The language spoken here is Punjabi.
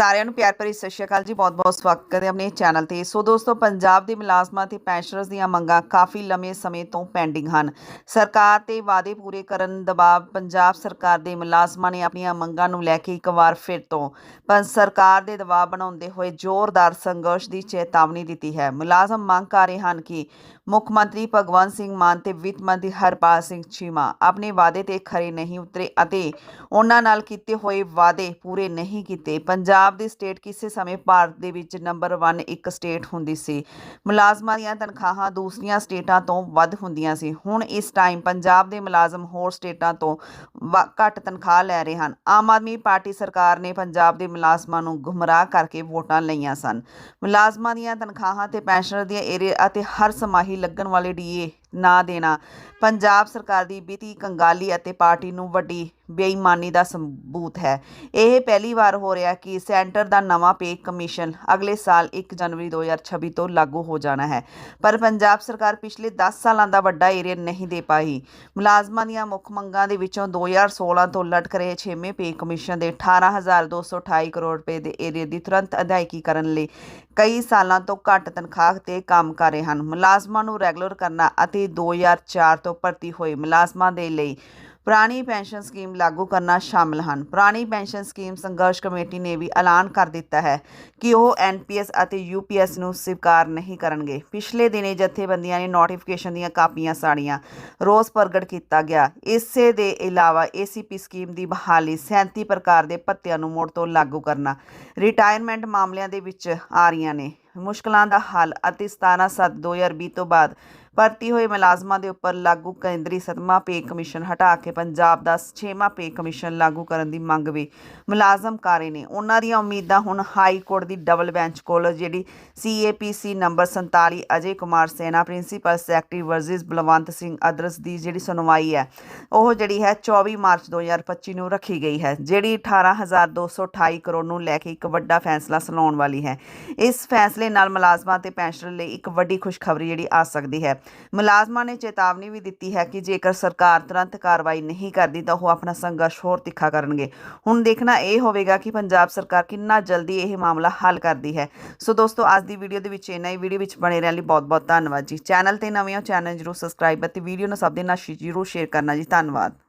ਸਾਰਿਆਂ ਨੂੰ ਪਿਆਰ ਭਰੀ ਸਤਿ ਸ਼੍ਰੀ ਅਕਾਲ ਜੀ। ਬਹੁਤ-ਬਹੁਤ ਸਵਾਗਤ ਹੈ ਆਪਣੇ ਚੈਨਲ ਤੇ। ਸੋ ਦੋਸਤੋ, ਪੰਜਾਬ ਦੇ ਮੁਲਾਜ਼ਮਾਂ ਤੇ ਪੈਨਸ਼ਨਰਸ ਦੀਆਂ ਮੰਗਾਂ ਕਾਫੀ ਲੰਮੇ ਸਮੇਂ ਤੋਂ ਪੈਂਡਿੰਗ ਹਨ। ਸਰਕਾਰ ਤੇ ਵਾਅਦੇ ਪੂਰੇ ਕਰਨ ਦਬਾਅ ਪੰਜਾਬ ਸਰਕਾਰ ਦੇ ਮੁਲਾਜ਼ਮਾਂ ਨੇ ਆਪਣੀਆਂ ਮੰਗਾਂ ਨੂੰ ਲੈ ਕੇ ਇੱਕ ਵਾਰ ਫਿਰ ਤੋਂ ਪਰ ਸਰਕਾਰ ਦੇ ਦਬਾਅ ਬਣਾਉਂਦੇ ਹੋਏ ਜ਼ੋਰਦਾਰ ਸੰਘਰਸ਼ ਦੀ ਚੇਤਾਵਨੀ ਦਿੱਤੀ ਹੈ। ਮੁਲਾਜ਼ਮ ਮੰਗ ਕਰ ਰਹੇ ਹਨ ਕਿ ਮੁੱਖ ਮੰਤਰੀ ਭਗਵੰਤ ਸਿੰਘ ਮਾਨ ਤੇ ਵਿੱਤ ਮੰਤਰੀ ਹਰਪਾਲ ਸਿੰਘ ਚੀਮਾ ਆਪਣੇ ਵਾਅਦੇ ਤੇ ਖਰੇ ਨਹੀਂ ਉਤਰੇ ਅਤੇ ਉਹਨਾਂ ਨਾਲ ਕੀਤੇ ਹੋਏ ਵਾਅਦੇ ਪੂਰੇ ਨਹੀਂ ਕੀਤੇ। ਪੰਜਾਬ ਪੰਜਾਬ ਦੀ ਸਟੇਟ ਕਿਸੇ ਸਮੇਂ ਭਾਰਤ ਦੇ ਵਿੱਚ ਨੰਬਰ 1 ਇੱਕ ਸਟੇਟ ਹੁੰਦੀ ਸੀ। ਮੁਲਾਜ਼ਮਾਂ ਦੀਆਂ ਤਨਖਾਹਾਂ ਦੂਸਰੀਆਂ ਸਟੇਟਾਂ ਤੋਂ ਵੱਧ ਹੁੰਦੀਆਂ ਸੀ। ਹੁਣ ਇਸ ਟਾਈਮ ਪੰਜਾਬ ਦੇ ਮੁਲਾਜ਼ਮ ਹੋਰ ਸਟੇਟਾਂ ਤੋਂ ਵਾ- ਘੱਟ ਤਨਖਾਹ ਲੈ ਰਹੇ ਹਨ। ਆਮ ਆਦਮੀ ਪਾਰਟੀ ਸਰਕਾਰ ਨੇ ਪੰਜਾਬ ਦੇ ਮੁਲਾਜ਼ਮਾਂ ਨੂੰ ਗੁੰਮਰਾਹ ਕਰਕੇ ਵੋਟਾਂ ਲਈਆਂ ਸਨ। ਮੁਲਾਜ਼ਮਾਂ ਦੀਆਂ ਤਨਖਾਹਾਂ ਤੇ ਪੈਨਸ਼ਨਰ ਦੀਆਂ ਏਰੇ ਅਤੇ ਹਰ ਸਮਾਹੀ ਲੱਗਣ ਵਾਲੇ ਡੀਏ ਨਾ ਦੇਣਾ। ਪੰਜਾਬ ਸਰਕਾਰ ਦੀ ਵਿੱਤੀ ਕੰਗਾਲੀ ਅਤੇ ਪਾਰਟੀ ਨੂੰ ਵੱਡੀ ਬੇਈਮਾਨੀ ਦਾ ਸਬੂਤ ਹੈ। ਇਹ ਪਹਿਲੀ ਵਾਰ ਹੋ ਰਿਹਾ ਕਿ ਸੈਂਟਰ ਦਾ ਨਵਾਂ ਪੇ ਕਮਿਸ਼ਨ ਅਗਲੇ ਸਾਲ 1 ਜਨਵਰੀ 2026 ਤੋਂ ਲਾਗੂ ਹੋ ਜਾਣਾ ਹੈ। ਪਰ ਪੰਜਾਬ ਸਰਕਾਰ ਪਿਛਲੇ 10 ਸਾਲਾਂ ਦਾ ਵੱਡਾ ਏਰੀਆ ਨਹੀਂ ਦੇ ਪਾਈ। ਮੁਲਾਜ਼ਮਾਂ ਦੀਆਂ ਮੁੱਖ ਮੰਗਾਂ ਦੇ ਵਿੱਚੋਂ 2016 ਤੋਂ ਲਟਕ ਰਹੇ 6ਵੇਂ ਪੇ ਕਮਿਸ਼ਨ ਦੇ 18228 ਕਰੋੜ ਰੁਪਏ ਦੇ ਏਰੀਏ ਦੀ ਤੁਰੰਤ ਅਦਾਇਗੀ ਕਰਨ ਲਈ ਕਈ ਸਾਲਾਂ ਤੋਂ ਘੱਟ ਤਨਖਾਹ ਤੇ ਕੰਮ ਕਰ ਰਹੇ ਹਨ। ਮੁਲਾਜ਼ਮਾਂ ਨੂੰ ਰੈਗੂਲਰ ਕਰਨਾ ਅਤੇ 2004 ਤੋਂ ਭਰਤੀ ਹੋਏ ਮੁਲਾਜ਼ਮਾਂ ਦੇ ਲਈ ਪੁਰਾਣੀ ਪੈਨਸ਼ਨ ਸਕੀਮ ਲਾਗੂ ਕਰਨਾ ਸ਼ਾਮਲ ਹਨ। ਪੁਰਾਣੀ ਪੈਨਸ਼ਨ ਸਕੀਮ ਸੰਘਰਸ਼ ਕਮੇਟੀ ਨੇ ਵੀ ਐਲਾਨ ਕਰ ਦਿੱਤਾ ਹੈ ਕਿ ਉਹ ਐਨਪੀਐਸ ਅਤੇ ਯੂਪੀਐਸ ਨੂੰ ਸਵੀਕਾਰ ਨਹੀਂ ਕਰਨਗੇ। ਪਿਛਲੇ ਦਿਨੇ ਜਥੇਬੰਦੀਆਂ ਨੇ ਨੋਟੀਫਿਕੇਸ਼ਨ ਦੀਆਂ ਕਾਪੀਆਂ ਸਾੜੀਆਂ। ਰੋਸ ਪ੍ਰਗਟ ਕੀਤਾ ਗਿਆ। ਇਸੇ ਦੇ ਇਲਾਵਾ ਏਸੀਪੀ ਸਕੀਮ ਦੀ ਬਹਾਲੀ 37 ਪ੍ਰਕਾਰ ਦੇ ਭੱਤਿਆਂ ਨੂੰ ਮੁੜ ਤੋਂ ਲਾਗੂ ਕਰਨਾ, ਰਿਟਾਇਰਮੈਂਟ ਮਾਮਲਿਆਂ ਦੇ ਵਿੱਚ ਆ ਰਹੀਆਂ ਨੇ। ਮੁਸ਼ਕਲਾਂ ਦਾ ਹੱਲ ਅਤੇ 17/7/2020 ਤੋਂ ਬਾਅਦ ਭਰਤੀ ਹੋਏ ਮੁਲਾਜ਼ਮਾਂ ਦੇ ਉੱਪਰ ਲਾਗੂ ਕੇਂਦਰੀ ਸਤਮਾ ਪੇ ਕਮਿਸ਼ਨ ਹਟਾ ਕੇ ਪੰਜਾਬ ਦਾ 6ਵਾਂ ਪੇ ਕਮਿਸ਼ਨ ਲਾਗੂ ਕਰਨ ਦੀ ਮੰਗ ਵੀ ਮੁਲਾਜ਼ਮ ਕਰ ਰਹੇ ਨੇ। ਉਹਨਾਂ ਦੀਆਂ ਉਮੀਦਾਂ ਹੁਣ ਹਾਈ ਕੋਰਟ ਦੀ ਡਬਲ ਬੈਂਚ ਕੋਲ, ਜਿਹੜੀ CAPC number 47 Ajay Kumar Sena, principal secretary versus Balwant Singh others ਦੀ ਜਿਹੜੀ ਸੁਣਵਾਈ ਹੈ, ਉਹ ਜਿਹੜੀ ਹੈ 24 ਮਾਰਚ 2025 ਨੂੰ ਰੱਖੀ ਗਈ ਹੈ, ਜਿਹੜੀ 18228 ਕਰੋੜ ਨੂੰ ਲੈ ਕੇ ਇੱਕ ਵੱਡਾ ਫੈਸਲਾ ਸੁਣਾਉਣ ਵਾਲੀ ਹੈ। ਇਸ ਫੈਸਲੇ ਨਾਲ ਮੁਲਾਜ਼ਮਾਂ ਤੇ ਪੈਨਸ਼ਨਰ ਲਈ ਇੱਕ ਵੱਡੀ ਖੁਸ਼ਖਬਰੀ ਜਿਹੜੀ ਆ ਸਕਦੀ ਹੈ। ਮੁਲਾਜ਼ਮਾਂ ਨੇ ਚੇਤਾਵਨੀ ਵੀ ਦਿੱਤੀ ਹੈ ਕਿ ਜੇਕਰ ਸਰਕਾਰ ਤੁਰੰਤ ਕਾਰਵਾਈ ਨਹੀਂ ਕਰਦੀ ਤਾਂ ਉਹ ਆਪਣਾ ਸੰਘਰਸ਼ ਹੋਰ ਤਿੱਖਾ ਕਰਨਗੇ। ਹੁਣ ਦੇਖਣਾ ਇਹ ਹੋਵੇਗਾ ਕਿ ਪੰਜਾਬ ਸਰਕਾਰ ਕਿੰਨਾ ਜਲਦੀ ਇਹ ਮਾਮਲਾ ਹੱਲ ਕਰਦੀ ਹੈ। ਸੋ ਦੋਸਤੋ, ਅੱਜ ਦੀ ਵੀਡੀਓ ਦੇ ਵਿੱਚ ਇੰਨਾ ਹੀ ਵੀਡੀਓ ਵਿੱਚ ਬਣੇ ਰਹਿਣ ਲਈ ਬਹੁਤ-ਬਹੁਤ ਧੰਨਵਾਦ ਜੀ। ਚੈਨਲ ਤੇ ਨਵੇਂ ਹੋ, ਚੈਨਲ ਜਰੂਰ ਸਬਸਕ੍ਰਾਈਬ ਅਤੇ ਵੀਡੀਓ ਨੂੰ ਸਭ ਦੇ ਨਾਲ ਜ਼ਰੂਰ ਸ਼ੇਅਰ ਕਰਨਾ ਜੀ। ਧੰਨਵਾਦ।